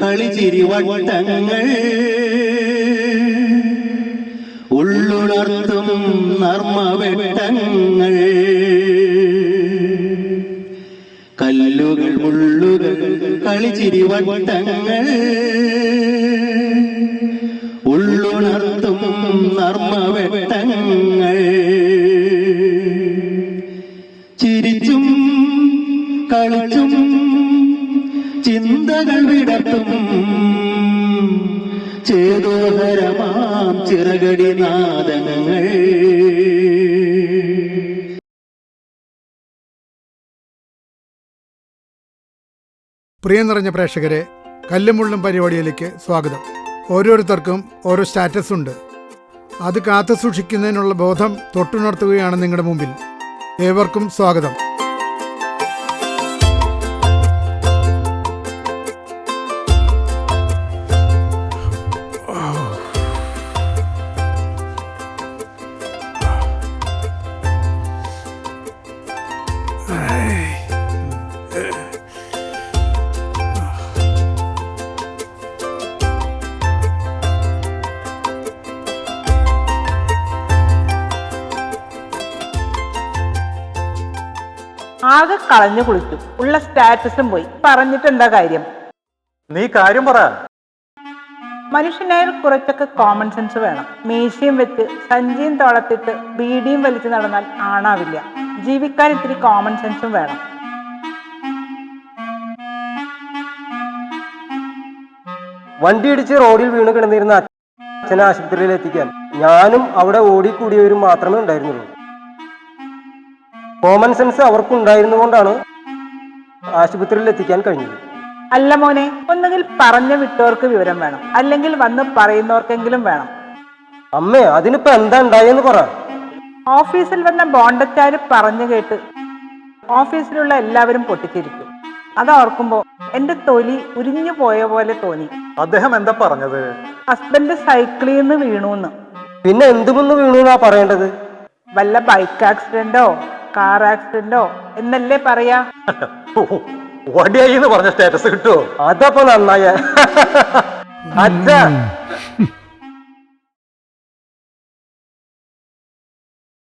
കളിച്ചിരിവട്ടങ്ങൾ ഉള്ളുണർത്തും നർമ്മവെട്ടങ്ങൾ. കല്ലുകൾ മുള്ളുകൾ കളിച്ചിരിവട്ടങ്ങൾ ഉള്ളുണർത്തും നർമ്മവെട്ടങ്ങൾ. കളിച്ചും ചിന്തകൾ വിടട്ടും ചേതോഹരമാം ചിറകടി നാദങ്ങൾ. പ്രിയം നിറഞ്ഞ പ്രേക്ഷകരെ കല്ലുമുള്ളും പരിപാടിയിലേക്ക് സ്വാഗതം. ഓരോരുത്തർക്കും ഓരോ സ്റ്റാറ്റസ് ഉണ്ട്. അത് കാത്തു സൂക്ഷിക്കുന്നതിനുള്ള ബോധം തൊട്ടുണർത്തുകയാണ് നിങ്ങളുടെ മുമ്പിൽ. ഏവർക്കും സ്വാഗതം. ആകെ കളഞ്ഞു കുളിച്ചു. ഉള്ള സ്റ്റാറ്റസും പോയി. പറഞ്ഞിട്ടെന്താ കാര്യം? നീ കാര്യം പറ. മനുഷ്യനായ കുറച്ചൊക്കെ കോമൺ സെൻസ് വേണം. മേശയും വെച്ച് സഞ്ചിയും തോളത്തിട്ട് ബീഡിയും വലിച്ചു നടന്നാൽ ആണാവില്ല. ജീവിക്കാൻ ഇത്തിരി കോമൺ സെൻസും വേണം. വണ്ടിയിടിച്ച് റോഡിൽ വീണ് കിടന്നിരുന്ന അച്ഛനെ ആശുപത്രിയിൽ എത്തിക്കാൻ ഞാനും അവിടെ ഓടിക്കൂടിയവരും മാത്രമേ ഉണ്ടായിരുന്നുള്ളൂ. കോമൺ സെൻസ് അവർക്കുണ്ടായിരുന്നുകൊണ്ടാണ് ആശുപത്രിയിൽ എത്തിക്കാൻ കഴിഞ്ഞത്. അല്ല മോനെ ഒന്നുകിൽ പറഞ്ഞു വിട്ടവർക്ക് വിവരം വേണം. അല്ലെങ്കിൽ വന്ന് പറയുന്നവർക്കെങ്കിലും വേണം. അമ്മേ അതിനിപ്പോ എന്താ ഉണ്ടായെന്ന് പറ. ഓഫീസിൽ വന്ന ബോണ്ടച്ചാര് പറഞ്ഞു കേട്ട് ഓഫീസിലുള്ള എല്ലാവരും പൊട്ടിച്ചിരിക്കും. അത് ഓർക്കുമ്പോ എന്റെ തൊലി ഉരിഞ്ഞു പോയ പോലെ തോന്നി. അദ്ദേഹം എന്താ പറഞ്ഞത്? ഹസ്ബൻഡ് സൈക്കിളിൽ നിന്ന് വീണു പിന്നെ എന്തുമെന്ന് വീണു പറയേണ്ടത്? വല്ല ബൈക്ക് ആക്സിഡന്റോ? കാർ ആക്സിഡന്റോ എന്നല്ലേ പറയാ? വടിയായി എന്ന് പറഞ്ഞ സ്റ്റാറ്റസ് കിട്ടുമോ അതപ്പോ നന്നായ. അച്ഛ.